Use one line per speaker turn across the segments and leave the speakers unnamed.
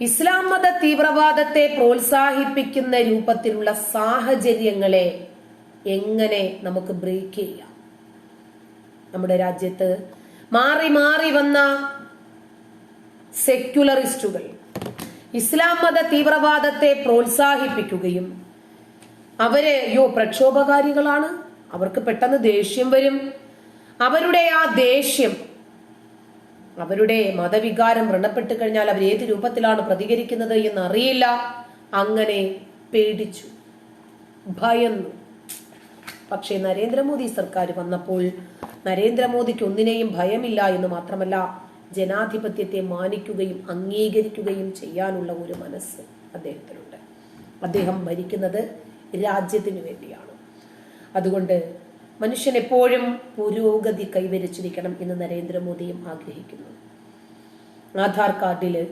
ഇസ്ലാം മത തീവ്രവാദത്തെ പ്രോത്സാഹിപ്പിക്കുന്ന രൂപത്തിലുള്ള സാഹചര്യങ്ങളെ എങ്ങനെ നമുക്ക് ബ്രേക്ക് ചെയ്യാം? നമ്മുടെ രാജ്യത്ത് മാറി മാറി വന്ന സെക്യുലറിസ്റ്റുകൾ ഇസ്ലാം മത തീവ്രവാദത്തെ പ്രോത്സാഹിപ്പിക്കുകയും അവർ യോ പ്രക്ഷോഭകാരികളാണ്? അവർക്ക് പെട്ടെന്ന് ദേഷ്യം വരും. അവരുടെ ആ ദേഷ്യം അവരുടെ മതവികാരം വ്രണപ്പെട്ട് കഴിഞ്ഞാൽ അവർ ഏത് രൂപത്തിലാണ് പ്രതികരിക്കുന്നത് എന്ന് അറിയില്ല അങ്ങനെ പേടിച്ചു. ഭയന്നു. പക്ഷേ നരേന്ദ്രമോദി സർക്കാർ വന്നപ്പോൾ നരേന്ദ്രമോദിക്ക് ഒന്നിനെയും ഭയമില്ല എന്ന് മാത്രമല്ല ജനാധിപത്യത്തെ മാനിക്കുകയും അംഗീകരിക്കുകയും ചെയ്യാനുള്ള ഒരു മനസ്സ് അദ്ദേഹത്തിനുണ്ട്. അദ്ദേഹം ഭരിക്കുന്നത് രാജ്യത്തിന് വേണ്ടിയാണ്. അതുകൊണ്ട് മനുഷ്യൻ എപ്പോഴും പുരോഗതി കൈവരിച്ചിരിക്കണം എന്ന് നരേന്ദ്രമോദിയും ആഗ്രഹിക്കുന്നു. ആധാർ കാർഡിൽ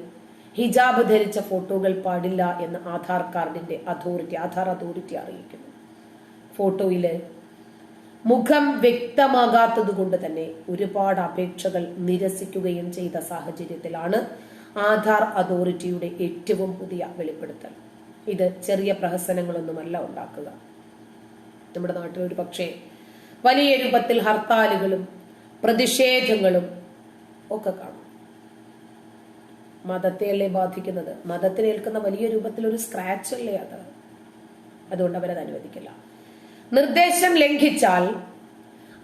ഹിജാബ് ധരിച്ച ഫോട്ടോകൾ പാടില്ല എന്ന് ആധാർ കാർഡിന്റെ അതോറിറ്റി ആധാർ അതോറിറ്റി അറിയിക്കുന്നു. ഫോട്ടോയിൽ മുഖം വ്യക്തമാകാത്തത് കൊണ്ട് തന്നെ ഒരുപാട് അപേക്ഷകൾ നിരസിക്കുകയും ചെയ്ത സാഹചര്യത്തിലാണ് ആധാർ അതോറിറ്റിയുടെ ഏറ്റവും പുതിയ വെളിപ്പെടുത്തൽ. ഇത് ചെറിയ പ്രഹസനങ്ങളൊന്നുമല്ല ഉണ്ടാക്കുക. നമ്മുടെ നാട്ടിൽ ഒരു പക്ഷേ വലിയ രൂപത്തിൽ ഹർത്താലുകളും പ്രതിഷേധങ്ങളും ഒക്കെ കാണും. മതത്തെയല്ലേ ബാധിക്കുന്നത്? മതത്തിനേൽക്കുന്ന വലിയ രൂപത്തിൽ ഒരു സ്ക്രാച്ച് അല്ലേ അത്? അതുകൊണ്ട് അവരത് അനുവദിക്കില്ല. നിർദ്ദേശം ലംഘിച്ചാൽ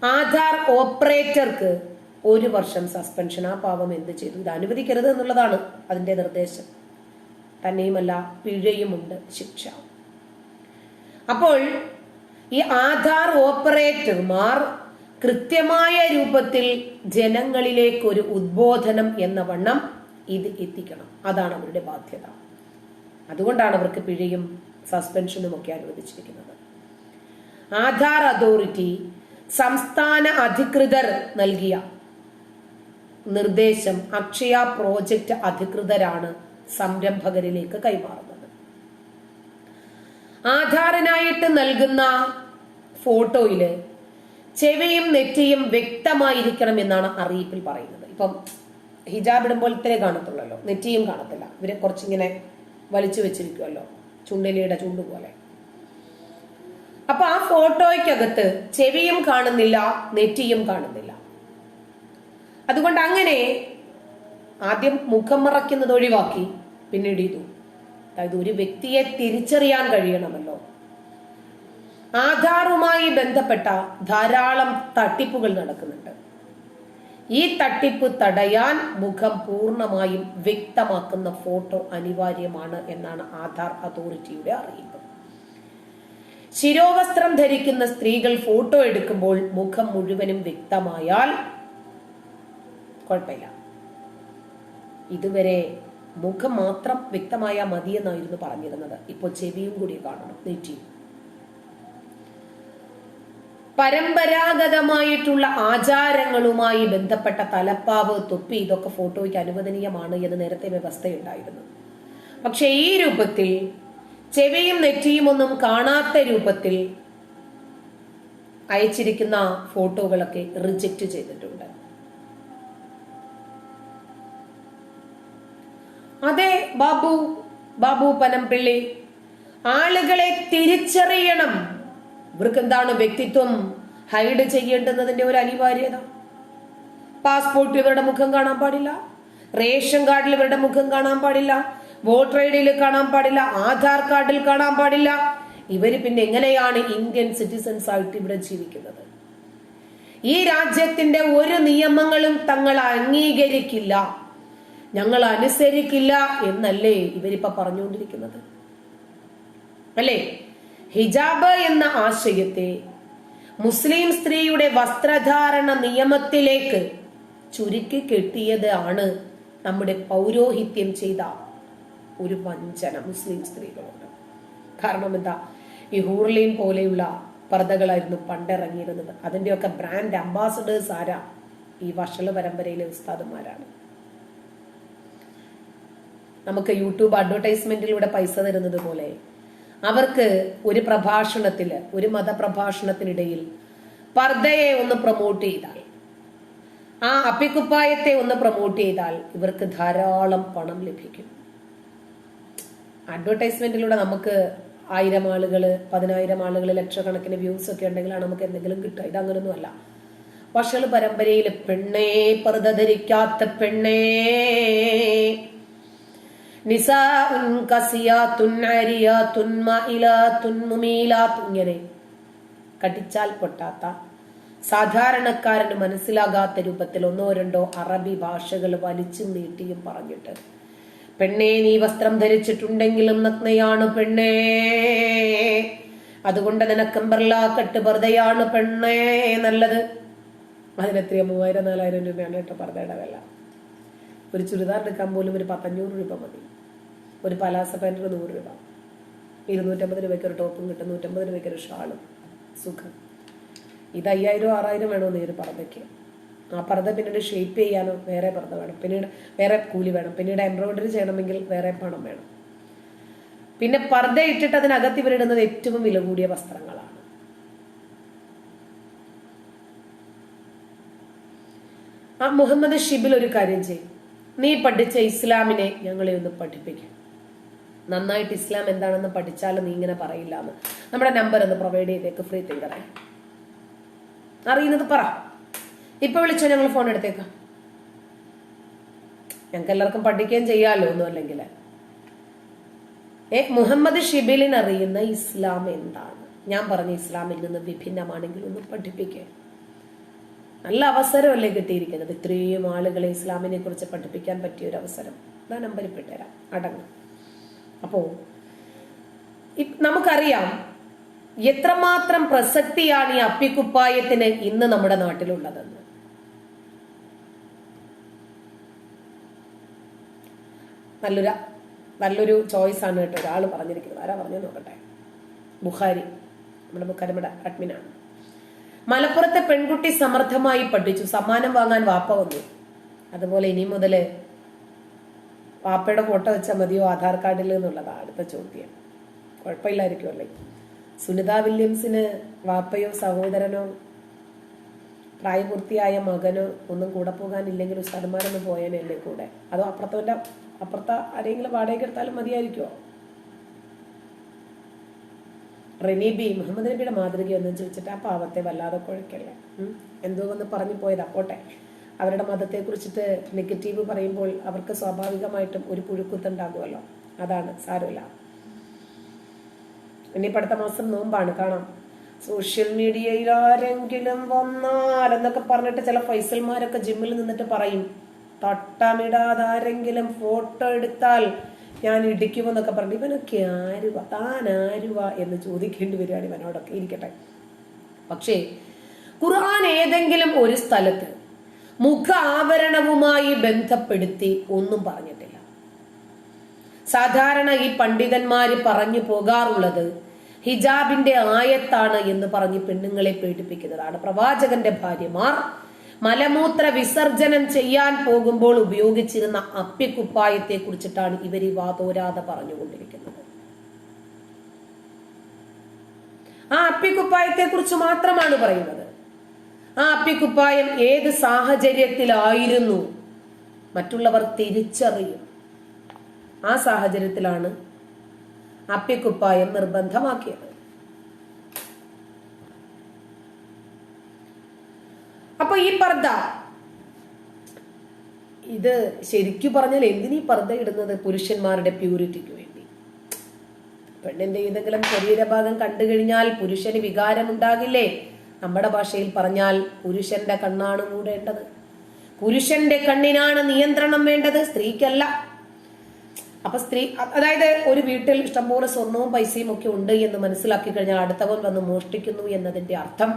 ആധാർ ഓപ്പറേറ്റർക്ക് ഒരു വർഷം സസ്പെൻഷൻ ആ പാവം എന്ത് ചെയ്തു? ഇത് അനുവദിക്കരുത് എന്നുള്ളതാണ് അതിന്റെ നിർദ്ദേശം. തന്നെയുമല്ല പിഴയുമുണ്ട് ശിക്ഷ. അപ്പോൾ ഈ ആധാർ ഓപ്പറേറ്റർമാർ കൃത്യമായ രൂപത്തിൽ ജനങ്ങളിലേക്ക് ഒരു ഉദ്ബോധനം എന്ന വണ്ണം ഇത് എത്തിക്കണം. അതാണ് അവരുടെ ബാധ്യത. അതുകൊണ്ടാണ് അവർക്ക് പിഴയും സസ്പെൻഷനും ഒക്കെ അനുവദിച്ചിരിക്കുന്നത്. ആധാർ അതോറിറ്റി സംസ്ഥാന അധികൃതർ നൽകിയ നിർദ്ദേശം അക്ഷയ പ്രോജക്റ്റ് അധികൃതരാണ് സംരംഭകരിലേക്ക് കൈമാറുന്നത്. ആധാറിനായിട്ട് നൽകുന്ന ഫോട്ടോയിൽ ചെവിയും നെറ്റിയും വ്യക്തമായിരിക്കണം എന്നാണ് അറിയിപ്പിൽ പറയുന്നത്. ഇപ്പം ഹിജാബ് ഇടുമ്പോൾ ഇത്രേ കാണത്തുള്ളല്ലോ. നെറ്റിയും കാണത്തില്ല. ഇവരെ കുറച്ചിങ്ങനെ വലിച്ചു വെച്ചിരിക്കുമല്ലോ ചുണ്ടലിയുടെ ചുണ്ട് പോലെ. അപ്പൊ ആ ഫോട്ടോയ്ക്കകത്ത് ചെവിയും കാണുന്നില്ല നെറ്റിയും കാണുന്നില്ല. അതുകൊണ്ട് അങ്ങനെ ആദ്യം മുഖം മറയ്ക്കുന്നത് ഒഴിവാക്കി പിന്നീട് ഇതു. അതായത് ഒരു വ്യക്തിയെ തിരിച്ചറിയാൻ കഴിയണമല്ലോ. ആധാറുമായി ബന്ധപ്പെട്ട ധാരാളം തട്ടിപ്പുകൾ നടക്കുന്നുണ്ട്. ഈ തട്ടിപ്പ് തടയാൻ മുഖം പൂർണമായും വ്യക്തമാക്കുന്ന ഫോട്ടോ അനിവാര്യമാണ് എന്നാണ് ആധാർ അതോറിറ്റിയുടെ അറിയിപ്പ്. ശിരോവസ്ത്രം ധരിക്കുന്ന സ്ത്രീകൾ ഫോട്ടോ എടുക്കുമ്പോൾ മുഖം മുഴുവനും വ്യക്തമായാൽ കുഴപ്പമില്ല. ഇതുവരെ മുഖം മാത്രം വ്യക്തമായാൽ മതിയെന്നായിരുന്നു പറഞ്ഞിരുന്നത്. ഇപ്പോൾ ചെവിയും കൂടി കാണണം. നെറ്റിയും പരമ്പരാഗതമായിട്ടുള്ള ആചാരങ്ങളുമായി ബന്ധപ്പെട്ട തലപ്പാവ് തൊപ്പി ഇതൊക്കെ ഫോട്ടോയ്ക്ക് അനുവദനീയമാണ് എന്ന് നേരത്തെ വ്യവസ്ഥയുണ്ടായിരുന്നു. പക്ഷെ ഈ രൂപത്തിൽ ചെവിയും നെറ്റിയും ഒന്നും കാണാത്ത രൂപത്തിൽ അയച്ചിരിക്കുന്ന ഫോട്ടോകളൊക്കെ റിജക്റ്റ് ചെയ്തിട്ടുണ്ട്. അതെ ബാബു. ബാബു പനംപിള്ളി ആളുകളെ തിരിച്ചറിയണം. ഇവർക്ക് എന്താണ് വ്യക്തിത്വം? ഹൈഡ് ചെയ്യേണ്ടുന്നതിന്റെ ഒരു അനിവാര്യത. പാസ്പോർട്ട് ഇവരുടെ മുഖം കാണാൻ പാടില്ല. റേഷൻ കാർഡിൽ ഇവരുടെ മുഖം കാണാൻ പാടില്ല. വോട്ടർ ഐ ഡിയിൽ കാണാൻ പാടില്ല. ആധാർ കാർഡിൽ കാണാൻ പാടില്ല. ഇവർ പിന്നെ എങ്ങനെയാണ് ഇന്ത്യൻ സിറ്റിസൺസ് ആയിട്ട് ഇവിടെ ജീവിക്കുന്നത്? ഈ രാജ്യത്തിന്റെ ഒരു നിയമങ്ങളും തങ്ങൾ അംഗീകരിക്കില്ല. ഞങ്ങൾ അനുസരിക്കില്ല എന്നല്ലേ ഇവരിപ്പോ പറഞ്ഞുകൊണ്ടിരിക്കുന്നത്? അല്ലേ? ഹിജാബ് എന്ന ആശയത്തെ മുസ്ലിം സ്ത്രീയുടെ വസ്ത്രധാരണ നിയമത്തിലേക്ക് ചുരുക്കി കെട്ടിയത് ആണ് നമ്മുടെ പൗരോഹിത്യം ചെയ്ത ഒരു വഞ്ചന മുസ്ലിം സ്ത്രീകളോട്. കാരണം എന്താ? ഈ ഹൂർലീൻ പോലെയുള്ള പർദ്ദകളായിരുന്നു പണ്ടിറങ്ങിയിരുന്നത്. അതിന്റെയൊക്കെ ബ്രാൻഡ് അംബാസഡേഴ്സ് ആരാ? ഈ വഷള പരമ്പരയിലെ ഉസ്താദന്മാരാണ് നമുക്ക് യൂട്യൂബ് അഡ്വർടൈസ്മെന്റിലൂടെ പൈസ തരുന്നത് പോലെ. അവർക്ക് ഒരു പ്രഭാഷണത്തിൽ ഒരു മതപ്രഭാഷണത്തിനിടയിൽ പർദ്ദയെ ഒന്ന് പ്രൊമോട്ട് ചെയ്താൽ ആ അപ്പിക്കുപ്പായത്തെ ഒന്ന് പ്രൊമോട്ട് ചെയ്താൽ ഇവർക്ക് ധാരാളം പണം ലഭിക്കും. അഡ്വർടൈസ്മെന്റിലൂടെ നമുക്ക് ആയിരം ആളുകൾ പതിനായിരം ആളുകൾ ലക്ഷക്കണക്കിന് വ്യൂസ് ഒക്കെ ഉണ്ടെങ്കിലാണ് നമുക്ക് എന്തെങ്കിലും കിട്ടുക. ഇതങ്ങനൊന്നും അല്ല. പക്ഷേ പരമ്പരയിൽ പെണ്ണേ പർദ്ധരിക്കാത്ത പെണ്ണേ നിസാഉൻ ഇങ്ങനെ കടിച്ചാൽ പൊട്ടാത്ത സാധാരണക്കാരന് മനസ്സിലാകാത്ത രൂപത്തിൽ ഒന്നോ രണ്ടോ അറബി ഭാഷകൾ വലിച്ചും നീട്ടിയും പറഞ്ഞിട്ട് പെണ്ണേ നീ വസ്ത്രം ധരിച്ചിട്ടുണ്ടെങ്കിലും നഗ്നയാണ് പെണ്ണേ. അതുകൊണ്ട് നിനക്ക് അംബർല കെട്ട് പർദ്ദയാണ് പെണ്ണേ നല്ലത്. എത്ര മൂവായിരം നാലായിരം രൂപയാണ് കേട്ടോ പർദ്ദയുടെ വില. ഒരു ചുരിദാർ എടുക്കാൻ പോലും ഒരു പത്തഞ്ഞൂറ് രൂപ മതി. ഒരു പലാസ പാന്റിന് നൂറ് രൂപ. ഇരുന്നൂറ്റമ്പത് രൂപയ്ക്ക് ഒരു ടോപ്പും കിട്ടും നൂറ്റമ്പത് രൂപയ്ക്ക് ഒരു ഷാളും. സുഖം. ഇത് അയ്യായിരം ആറായിരം വേണമെന്ന് ഈ ഒരു ആ പർദ്ദ പിന്നീട് ഷേപ്പ് ചെയ്യാനോ വേറെ പർദ്ദ വേണം. പിന്നീട് വേറെ കൂലി വേണം. പിന്നീട് എംബ്രോയിഡറി ചെയ്യണമെങ്കിൽ വേറെ പണം വേണം. പിന്നെ പർദ്ദ ഇട്ടിട്ട് അതിനകത്ത് ഇവരിടുന്നത് ഏറ്റവും വില കൂടിയ വസ്ത്രങ്ങളാണ്. ആ മുഹമ്മദ് ഷിബിൽ ഒരു കാര്യം ചെയ്യും. നീ പഠിച്ച ഇസ്ലാമിനെ ഞങ്ങളെ ഒന്ന് പഠിപ്പിക്കും. നന്നായിട്ട് ഇസ്ലാം എന്താണെന്ന് പഠിച്ചാലും നീ ഇങ്ങനെ പറയില്ല എന്ന് നമ്മുടെ നമ്പർ ഒന്ന് പ്രൊവൈഡ് ചെയ്തേക്ക് ഫ്രീ തിങ്കറെ അറിയുന്നത് പറ. ഇപ്പൊ വിളിച്ചോ ഞങ്ങൾ ഫോൺ എടുത്തേക്കാം? ഞങ്ങൾക്ക് എല്ലാവർക്കും പഠിക്കുകയും ചെയ്യാലോ ഒന്നും അല്ലെങ്കിൽ മുഹമ്മദ് ഷിബിലിൻ അറിയുന്ന ഇസ്ലാം എന്താണ്? ഞാൻ പറഞ്ഞ ഇസ്ലാമിൽ നിന്ന് വിഭിന്നമാണെങ്കിൽ ഒന്ന് പഠിപ്പിക്കുക നല്ല അവസരമല്ലേ കിട്ടിയിരിക്കുന്നത്? ഇത്രയും ആളുകളെ ഇസ്ലാമിനെ കുറിച്ച് പഠിപ്പിക്കാൻ പറ്റിയ ഒരു അവസരം. ഞാൻ നമ്പറിൽ പെട്ടുതരാം അടങ്ങ്. അപ്പോ നമുക്കറിയാം എത്രമാത്രം പ്രസക്തിയാണ് ഈ അപ്പിക്കുപ്പായത്തിന് ഇന്ന് നമ്മുടെ നാട്ടിലുള്ളതെന്ന് നല്ലൊരു നല്ലൊരു ചോയ്സ് ആണ് കേട്ടോ ഒരാൾ പറഞ്ഞിരിക്കുന്നത്. ആരാ പറഞ്ഞു നോക്കട്ടെ? ബുഖാരി നമ്മുടെ ബുഖാരിയുടെ അഡ്മിനാണ്. മലപ്പുറത്തെ പെൺകുട്ടി സമർത്ഥമായി പഠിച്ചു. സമ്മാനം വാങ്ങാൻ വാപ്പ വന്നു. അതുപോലെ ഇനി മുതൽ വാപ്പയുടെ ഫോട്ടോ വെച്ചാൽ മതിയോ ആധാർ കാർഡിൽ എന്നുള്ളതാണ് അടുത്ത ചോദ്യം. കുഴപ്പമില്ലായിരിക്കുമല്ലേ? സുനിത വില്യംസിന് വാപ്പയോ സഹോദരനോ പ്രായപൂർത്തിയായ മകനോ ഒന്നും കൂടെ പോകാനില്ലെങ്കിൽ ഉസ്താദന്മാരൊന്നും എന്റെ കൂടെ? അതോ അപ്പുറത്തവന്റെ അപ്പുറത്തെ ആരെങ്കിലും വാടകയ്ക്ക് എടുത്താലും മതിയായിരിക്കുമോ റെനി ബി മുഹമ്മദ് നബിയുടെ മാതൃകയൊന്നും ചോദിച്ചിട്ട് ആ പാവത്തെ വല്ലാതെ കുഴക്കല്ലേ? എന്തോ ഒന്ന് പറഞ്ഞു പോയതാ. പോട്ടെ. അവരുടെ മതത്തെ കുറിച്ചിട്ട് നെഗറ്റീവ് പറയുമ്പോൾ അവർക്ക് സ്വാഭാവികമായിട്ടും ഒരു പുഴുക്കുത്തുണ്ടാകുമല്ലോ. അതാണ് സാരമില്ല. ഇനി അടുത്ത മാസം നോമ്പാണ് കാണാം. സോഷ്യൽ മീഡിയയിൽ ആരെങ്കിലും വന്നാൽ എന്നൊക്കെ പറഞ്ഞിട്ട് ചില ഫൈസൽമാരൊക്കെ ജിമ്മിൽ നിന്നിട്ട് പറയും തട്ടമിടാതെ ആരെങ്കിലും ഫോട്ടോ എടുത്താൽ ഞാൻ ഇടിക്കുമെന്നൊക്കെ പറഞ്ഞു ഇവനൊക്കെ ആരുവ? താൻ ആരുവ എന്ന് ചോദിക്കേണ്ടി വരികയാണ് ഇവനോടൊക്കെ. ഇരിക്കട്ടെ. പക്ഷേ ഖുർആൻ ഏതെങ്കിലും ഒരു സ്ഥലത്ത് മുഖ ആവരണവുമായി ബന്ധപ്പെടുത്തി ഒന്നും പറഞ്ഞിട്ടില്ല. സാധാരണ ഈ പണ്ഡിതന്മാര് പറഞ്ഞു പോകാറുള്ളത് ഹിജാബിന്റെ ആയത്താണ് എന്ന് പറഞ്ഞ് പെണ്ണുങ്ങളെ പേടിപ്പിക്കുന്നതാണ്. പ്രവാചകന്റെ ഭാര്യമാർ മലമൂത്ര വിസർജനം ചെയ്യാൻ പോകുമ്പോൾ ഉപയോഗിച്ചിരുന്ന അപ്പിക്കുപ്പായത്തെ കുറിച്ചിട്ടാണ് ഇവർ ഈ വാതോരാതെ പറഞ്ഞുകൊണ്ടിരിക്കുന്നത്. ആ അപ്പിക്കുപ്പായത്തെ കുറിച്ച് മാത്രമാണ് പറയുന്നത്. ആ അപ്പിക്കുപ്പായം ഏത് സാഹചര്യത്തിലായിരുന്നു? മറ്റുള്ളവർ തിരിച്ചറിയും. ആ സാഹചര്യത്തിലാണ് അപ്പിക്കുപ്പായം നിർബന്ധമാക്കിയത്. അപ്പൊ ഈ പർദ്ദ ഇത് ശരിക്കു പറഞ്ഞാൽ എന്തിനീ പർദ്ദ ഇടുന്നത് പുരുഷന്മാരുടെ പ്യൂരിറ്റിക്ക് വേണ്ടി? പെണ്ണിന്റെ ഏതെങ്കിലും ശരീരഭാഗം കണ്ടു കഴിഞ്ഞാൽ പുരുഷന് വികാരമുണ്ടാകില്ലേ? നമ്മുടെ ഭാഷയിൽ പറഞ്ഞാൽ പുരുഷന്റെ കണ്ണാണ് മൂടേണ്ടത്. പുരുഷന്റെ കണ്ണിനാണ് നിയന്ത്രണം വേണ്ടത് സ്ത്രീക്കല്ല. അപ്പൊ സ്ത്രീ അതായത് ഒരു വീട്ടിൽ ഇഷ്ടംപോലെ സ്വർണവും പൈസയും ഒക്കെ ഉണ്ട് എന്ന് മനസ്സിലാക്കി കഴിഞ്ഞാൽ അടുത്തവൻ വന്ന് മോഷ്ടിക്കുന്നു എന്നതിന്റെ അർത്ഥം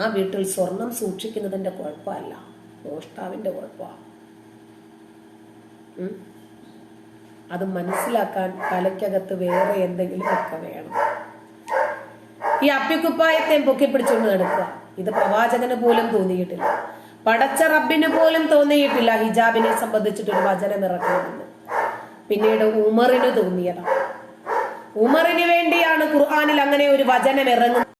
ആ വീട്ടിൽ സ്വർണം സൂക്ഷിക്കുന്നതിന്റെ കുഴപ്പമല്ല. മോഷ്ടാവിന്റെ കുഴപ്പമാണ് അത് മനസ്സിലാക്കാൻ തലയ്ക്കകത്ത് വേറെ എന്തെങ്കിലും ഒക്കെ വേണം. ഈ അപ്പിക്കുപ്പായത്തെയും പൊക്കി പിടിച്ചുകൊണ്ട് നടക്കുക. ഇത് പ്രവാചകന് പോലും തോന്നിയിട്ടില്ല. പടച്ച റബ്ബിന് പോലും തോന്നിയിട്ടില്ല ഹിജാബിനെ സംബന്ധിച്ചിട്ട് ഒരു വചനം ഇറക്കണമെന്ന്. പിന്നീട് ഉമറിന് തോന്നിയതാണ്. ഉമറിന് വേണ്ടിയാണ് ഖുർആാനിൽ അങ്ങനെ ഒരു വചനം ഇറങ്ങുന്നത്.